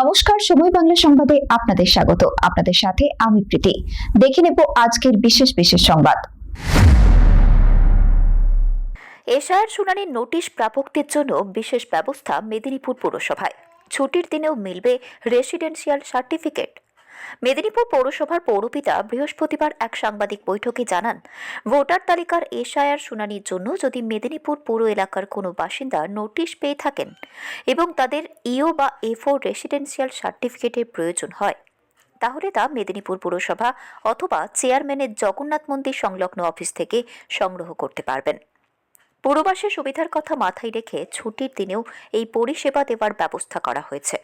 নমস্কার, সময় বাংলা সংবাদে আপনাদের স্বাগত। আপনাদের সাথে আমি প্রীতি। দেখে নেব আজকের বিশেষ বিশেষ সংবাদ। এশায়ার শুনানির নোটিশ প্রাপকদের জন্য বিশেষ ব্যবস্থা মেদিনীপুর পৌরসভায়। ছুটির দিনেও মিলবে রেসিডেন্সিয়াল সার্টিফিকেট। মেদিনীপুর পৌরসভার পৌরপিতা বৃহস্পতিবার এক সাংবাদিক বৈঠকে জানান, ভোটার তালিকার এশায়ার শুনানির জন্য যদি মেদিনীপুর পৌর এলাকার কোনো বাসিন্দা নোটিশ পেয়ে থাকেন এবং তাদের ইও বা এফোর রেসিডেন্সিয়াল সার্টিফিকেটের প্রয়োজন হয়, তাহলে তা মেদিনীপুর পুরসভা অথবা চেয়ারম্যানের জগন্নাথ মন্দির সংলগ্ন অফিস থেকে সংগ্রহ করতে পারবেন। পুরবাসের সুবিধার কথা মাথায় রেখে ছুটির দিনেও এই পরিষেবা দেওয়ার ব্যবস্থা করা হয়েছে।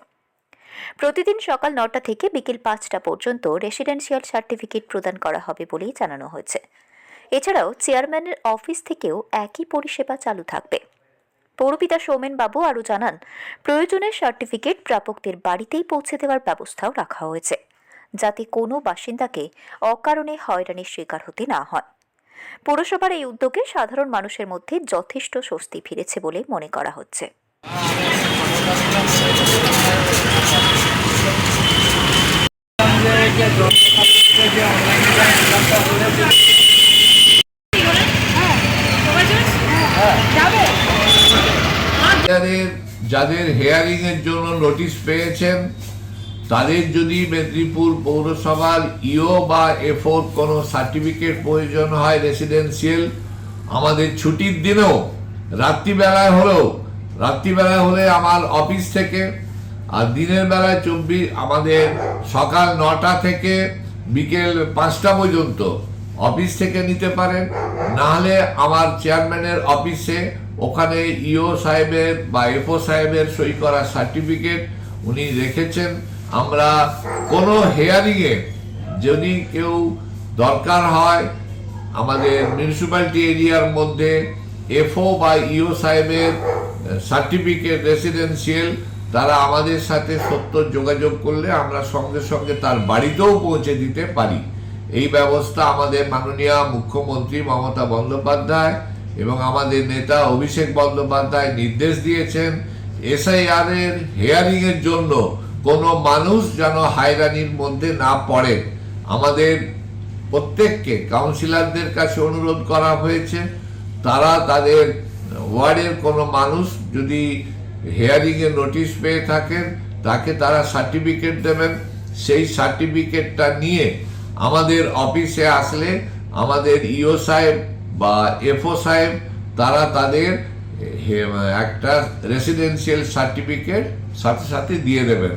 প্রতিদিন সকাল নটা থেকে বিকেল পাঁচটা পর্যন্ত রেসিডেন্সিয়াল সার্টিফিকেট প্রদান করা হবে বলেই জানানো হয়েছে। এছাড়াও চেয়ারম্যানের অফিস থেকেও একই পরিষেবা চালু থাকবে। পৌরপিতা সৌমেন বাবু আরও জানান প্রয়োজনের সার্টিফিকেট প্রাপকদের বাড়িতেই পৌঁছে দেওয়ার ব্যবস্থাও রাখা হয়েছে, যাতে কোনো বাসিন্দাকে অকারণে হয়রানির শিকার হতে না হয়। পৌরসভার এই উদ্যোগে সাধারণ মানুষের মধ্যে যথেষ্ট স্বস্তি ফিরেছে বলে মনে করা হচ্ছে। যাদের হেয়ারিং এর জন্য নোটিশ পেয়েছেন, তাদের যদি মেদিনীপুর পৌরসভার ইও বা এফোর কোনো সার্টিফিকেট প্রয়োজন হয় রেসিডেন্সিয়াল আমাদের ছুটির দিনেও, রাত্রিবেলায় হলেও রাত্রিবেলায় হলে আমার অফিস থেকে আর দিনের বেলায় চব্বিশ আমাদের সকাল নটা থেকে বিকেল পাঁচটা পর্যন্ত অফিস থেকে নিতে পারেন। নাহলে আমার চেয়ারম্যানের অফিসে ওখানে ইও সাহেবের বা এফও সাহেবের সই করা সার্টিফিকেট উনি রেখেছেন। আমরা কোনো হেয়ারিংয়ে যদি কেউ দরকার হয় আমাদের মিউনিসিপ্যালিটি এরিয়ার মধ্যে এফও বা ইও সাহেবের সার্টিফিকেট রেসিডেন্সিয়াল তারা আমাদের সাথে সত্য যোগাযোগ করলে আমরা সঙ্গে সঙ্গে তার বাড়িতেও পৌঁছে দিতে পারি। এই ব্যবস্থা আমাদের মাননীয় মুখ্যমন্ত্রী মমতা বন্দ্যোপাধ্যায় এবং আমাদের নেতা অভিষেক বন্দ্যোপাধ্যায় নির্দেশ দিয়েছেন এসআইআর এর হেয়ারিং এর জন্য কোনো মানুষ যেন হায়রানির মধ্যে না পড়ে। আমাদের প্রত্যেককে, কাউন্সিলরদের কাছে অনুরোধ করা হয়েছে তারা তাদের ওয়ার্ডের কোনো মানুষ যদি হেয়ারিংয়ে নোটিশ পেয়ে থাকেন, তাকে তারা সার্টিফিকেট দেবেন। সেই সার্টিফিকেটটা নিয়ে আমাদের অফিসে আসলে আমাদের ইও সাহেব বা এফও সাহেব, তারা তাদের একটা রেসিডেন্সিয়াল সার্টিফিকেট সাথে সাথে দিয়ে দেবেন।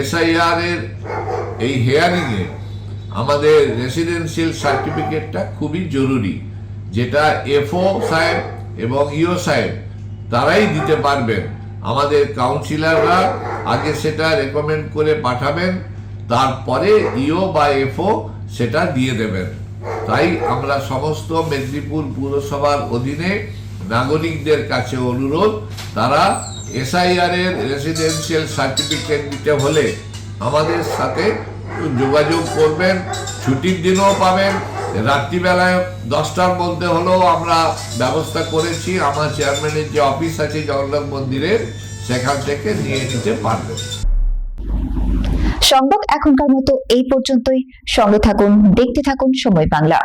এসআইআর এর এই হেয়ারিংয়ে আমাদের রেসিডেন্সিয়াল সার্টিফিকেটটা খুবই জরুরি। যেটা এফও সাহেব এবং ইও সাহেব, তারাই দিতে পারবেন। আমাদের কাউন্সিলররা আগে সেটা রেকমেন্ড করে পাঠাবেন, তারপরে ইও বা এফও সেটা দিয়ে দেবেন। তাই আমরা সমস্ত মেদিনীপুর পুরসভার অধীনে নাগরিকদের কাছে অনুরোধ, তারা এসআইআর এর রেসিডেন্সিয়াল সার্টিফিকেট দিতে হলে আমাদের সাথে যোগাযোগ করবেন, ছুটির দিনও পাবেন রাত্রিবেলায় দশটার মধ্যে হলেও আমরা ব্যবস্থা করেছি। আমার চেয়ারম্যানের যে অফিস আছে জগন্নাথ মন্দিরের, সেখান থেকে নিয়ে যেতে পারবে। সংবাদ এখনকার মতো এই পর্যন্তই। সঙ্গে থাকুন, দেখতে থাকুন সময় বাংলা।